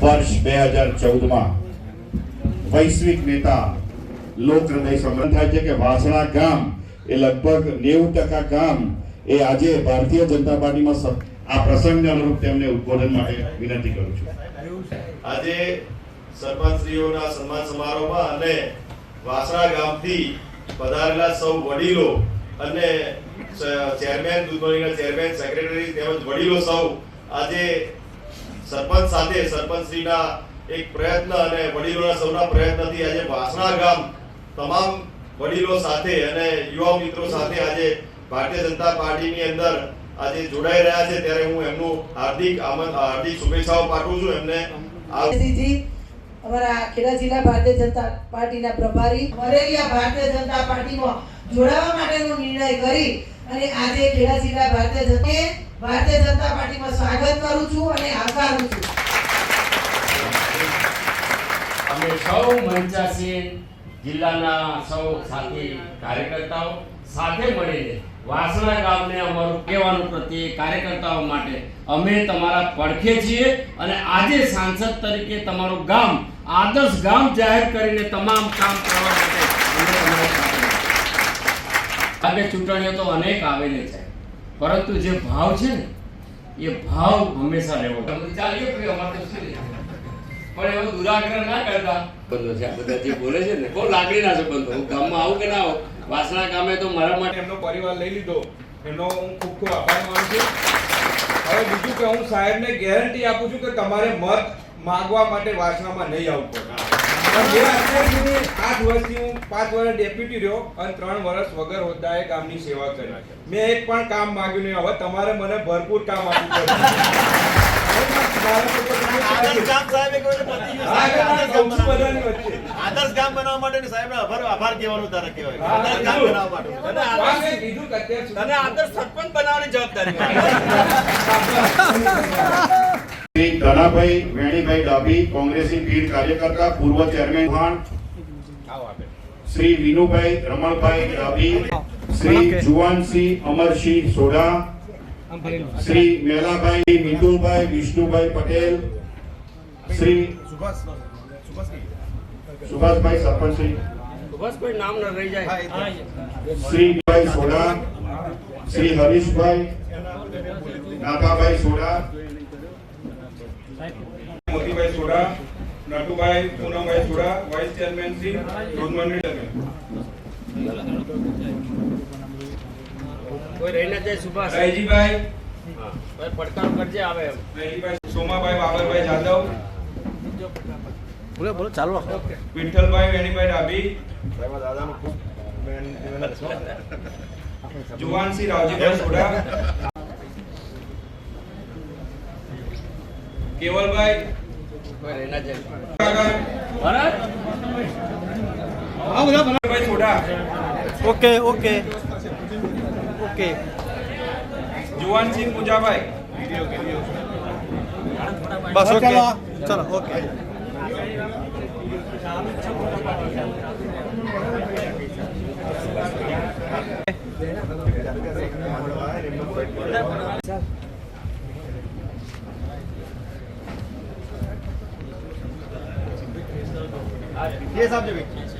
વર્ષ બે હજાર ચૌદમાં વૈશ્વિક નેતા લોક હૃદય થાય છે કે વાસણા ગામ એ લગભગ નેવું ટકા ગામ એ આજે ભારતીય જનતા પાર્ટીમાં આ પ્રસંગને અનુરૂપ તેમને ઉદબોધન માટે વિનંતી કરું છું. આજે સરપંચશ્રીઓના સન્માન સમારોહમાં અને વાસણા ગામથી પધારેલા સૌ વડીલો અને ચેરમેન દૂધ ચેરમેન, સેક્રેટરી તેમજ વડીલો સૌ આજે સરપંચ સાથે સરપંચશ્રીના એક પ્રયત્ન અને વડીલોના સૌના પ્રયત્નથી આજે વાસણા ગામ તમામ વડીલો સાથે અને યુવા મિત્રો સાથે આજે ભારતીય જનતા પાર્ટીની અંદર આજે જોડાઈ રહ્યા છે. ત્યારે હું એમનું હાર્દિક હાર્દિક શુભેચ્છાઓ પાઠવું છું એમને. અમારા ખેડા જિલ્લા ભારતીય જનતા પાર્ટીના પ્રભારી મરેલિયા ભારતીય જનતા પાર્ટીમાં જોડાવા માટેનો નિર્ણય કરી અને આજે ખેડા જિલ્લા ભારતીય જનતા ભારતીય જનતા પાર્ટીમાં સ્વાગત કરું છું અને આવકારું છું અમે સૌ મંચાસીન જિલ્લાના સૌ સાથી કાર્યકર્તાઓ સાથે મળીને વાસણા ગામને અમારું કહેવાનું પ્રત્યે કાર્યકર્તાઓ માટે અમે તમારા પડખે છીએ અને આજે સાંસદ તરીકે તમારું ગામ, આદર્શ ગામ જાહેર કરીને તમામ કામ કરવા માટે. આજે ચૂંટણીઓ તો અનેક આવેલી છે પરંતુ જે ભાવ છે ને એ ભાવ હંમેશા છે? પણ એવો દુરાગ્રહ ના કરતા. બંધો છે. આ બધા જે બોલે છે ને બહુ લાગણીના છે બંધો. હું ગામમાં આવું કે ના આવું? વાસણા ગામે તો મારા માટે એમનો પરિવાર લઈ લીધો. એનો હું ખૂબ ખૂબ આભાર માનું છું. હવે બીજું કે હું સાહેબને ગેરંટી આપું છું કે તમારે મત માંગવા માટે વાસણામાં નહીં આવવું પડે પણ મેં અત્યાર સુધી આઠ વર્ષથી હું. પાંચ વર્ષ ડેપ્યુટી રહ્યો અને ત્રણ વર્ષ વગર હોદ્દાએ ગામની સેવા કરી. મેં એક પણ કામ માંગ્યું નહીં. હવે તમારે મને ભરપૂર કામ બનાવવાની જવાબદારી શ્રી ધનાભાઈ વેણીભાઈ ડાભી કોંગ્રેસી પીઢ કાર્યકર્તા પૂર્વ ચેરમેન વહાણ શ્રી વિનુભાઈ રમણભાઈ ડાભી શ્રી જુવાનસિંહ અમરસિંહ સોઢા શ્રી મેલાભાઈ મિતુલભાઈ વિષ્ણુભાઈ પટેલ શ્રી સુભાષભાઈ સરપંચ શ્રી બસ કોઈ નામ ન રહી જાય શ્રી ભાઈ Sodha Shri Harishbhai Nathabhai Sodha soda Natubhai Poonambhai soda vice chairman Shri રોજમંડળી ચેરમેન કોઈ રહી ના જાય સુભાષ. રાયજીભાઈ પડકારો કરજે આવે એમ. રાયજીભાઈ સોમાભાઈ બાબરભાઈ જાદવ. બોલો બોલો ચાલુ. રાખો વિઠ્ઠલભાઈ વેણીભાઈ ડાભી. સાહેબ, દાદાનું ખૂબ છે. Juvansinh Ravjibhai Soda Kevalbhai okay okay. Okay. Juvansinh Poojabhai બસ ઓકે. ચલો ઓકે. કેસ આપજો ભાઈ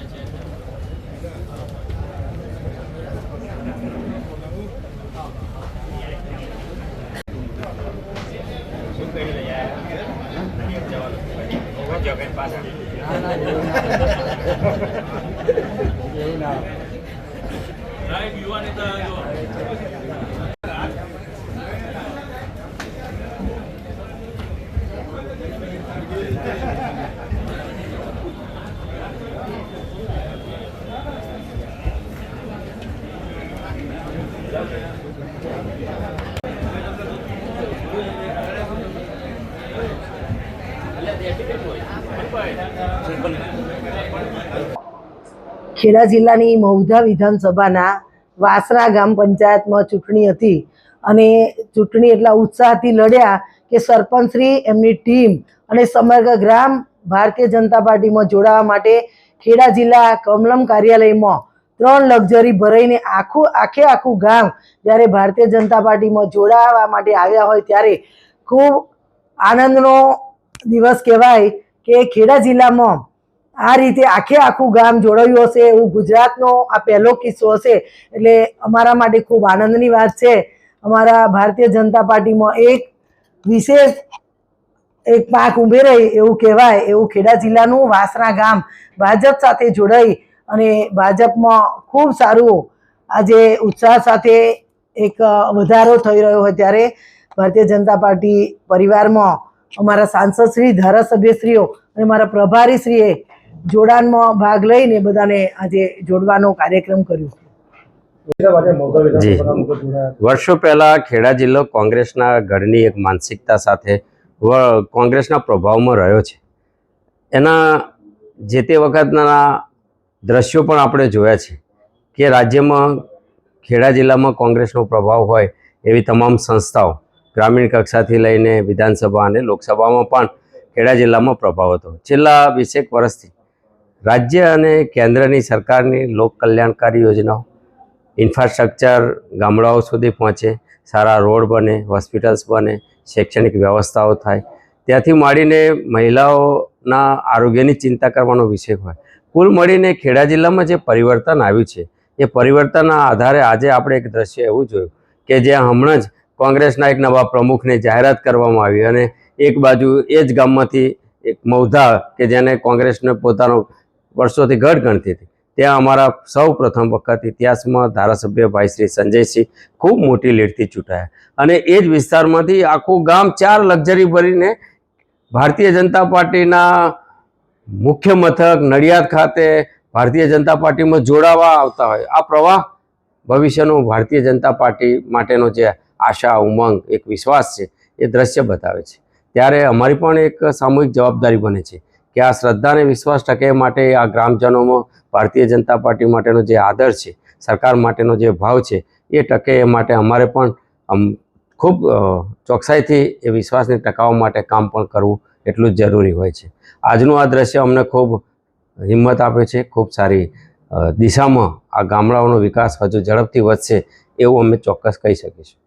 Đấy, vì anh ta rồi. Kheda જિલ્લાની મૌધા વિધાનસભાના વાસરા ગામ પંચાયતમાં ચૂંટણી હતી અને ચૂંટણી એટલા ઉત્સાહથી લડ્યા કે સરપંચશ્રી, એમની ટીમ અને સમગ્ર ગ્રામ ભારતીય જનતા પાર્ટીમાં જોડાવા માટે ખેડા જિલ્લા કમલમ કાર્યાલયમાં ત્રણ લક્ઝરી ભરાઈને આખું, આખે આખું ગામ જ્યારે ભારતીય જનતા પાર્ટીમાં જોડાવા માટે આવ્યા હોય ત્યારે ખૂબ આનંદનો દિવસ કહેવાય. કે ખેડા જિલ્લામાં આ રીતે આખે આખું ગામ જોડાયું હશે એવું ગુજરાતનો આ પહેલો કિસ્સો હશે. એટલે અમારા માટે ખૂબ આનંદની વાત છે. અમારા ભારતીય જનતા પાર્ટીમાં એક વિશેષ એક પાક રહી એવું કહેવાય એવું ખેડા જિલ્લાનું વાસણા ગામ ભાજપ સાથે જોડાઈ અને ભાજપમાં ખૂબ સારું આજે ઉત્સાહ સાથે એક વધારો થઈ રહ્યો હોય ત્યારે ભારતીય જનતા પાર્ટી પરિવારમાં અમારા સાંસદશ્રી ધારાસભ્યશ્રીઓ અને મારા પ્રભારીશ્રીએ જોડાણમાં ભાગ લઈને બધાને આજે જોડવાનો કાર્યક્રમ કર્યો જી. વર્ષો પહેલા ખેડા જિલ્લો કોંગ્રેસના ગઢની એક માનસિકતા સાથે વ- કોંગ્રેસના પ્રભાવમાં રહ્યો છે. એના જે તે વખતના દ્રશ્યો પણ આપણે જોયા છે કે રાજ્યમાં ખેડા જિલ્લામાં કોંગ્રેસનો પ્રભાવ હોય એવી તમામ સંસ્થાઓ ગ્રામીણ કક્ષાથી લઈને વિધાનસભા અને લોકસભામાં પણ ખેડા જિલ્લામાં પ્રભાવ હતો. છેલ્લા વીસેક વર્ષથી રાજ્ય અને કેન્દ્રની સરકારની લોક કલ્યાણકારી યોજનાઓ, ઇન્ફ્રાસ્ટ્રક્ચર ગામડાઓ સુધી પહોંચે, સારા રોડ બને, હોસ્પિટલ્સ બને, શૈક્ષણિક વ્યવસ્થાઓ થાય, ત્યાંથી માંડીને મહિલાઓના આરોગ્યની ચિંતા કરવાનો વિષય હોય. કુલ મળીને ખેડા જિલ્લામાં જે પરિવર્તન આવ્યું છે, એ પરિવર્તનના આધારે આજે આપણે એક દ્રશ્ય એવું જોયું કે જ્યાં હમણાં જ કોંગ્રેસના એક નવા પ્રમુખની જાહેરાત કરવામાં આવી અને એક બાજુ એ જ ગામમાંથી એક મૌધા કે જેને કોંગ્રેસને પોતાનો વર્ષોથી ગઢ ગણતી હતી. ત્યાં અમારા સૌ પ્રથમ વખત ઇતિહાસમાં ધારાસભ્ય ભાઈ શ્રી સંજયસિંહ ખૂબ મોટી લીડથી ચૂંટાયા. અને એ જ વિસ્તારમાંથી આખું ગામ ચાર લક્ઝરી ભરીને ભારતીય જનતા પાર્ટીના મુખ્ય મથક નડિયાદ ખાતે ભારતીય જનતા પાર્ટીમાં જોડાવા આવતા હોય. આ પ્રવાહ ભવિષ્યનો ભારતીય જનતા પાર્ટી માટેનો જે આશા, ઉમંગ, એક વિશ્વાસ છે, એ દ્રશ્ય બતાવે છે. ત્યારે અમારી પણ એક સામૂહિક જવાબદારી બને છે કે આ શ્રદ્ધા અને વિશ્વાસ ટકે માટે આ ગ્રામજનોમાં ભારતીય જનતા પાર્ટી માટેનો જે આદર છે, સરકાર માટેનો જે ભાવ છે, એ ટકે એ માટે અમારે પણ ખૂબ ચોકસાઈથી એ વિશ્વાસને ટકાવવા માટે કામ પણ કરવું એટલું જ જરૂરી હોય છે. આજનું આ દ્રશ્ય અમને ખૂબ હિંમત આપે છે, ખૂબ સારી દિશામાં આ ગામડાઓનો વિકાસ હજુ ઝડપથી વધશે એવું અમે ચોક્કસ કહી શકીશું.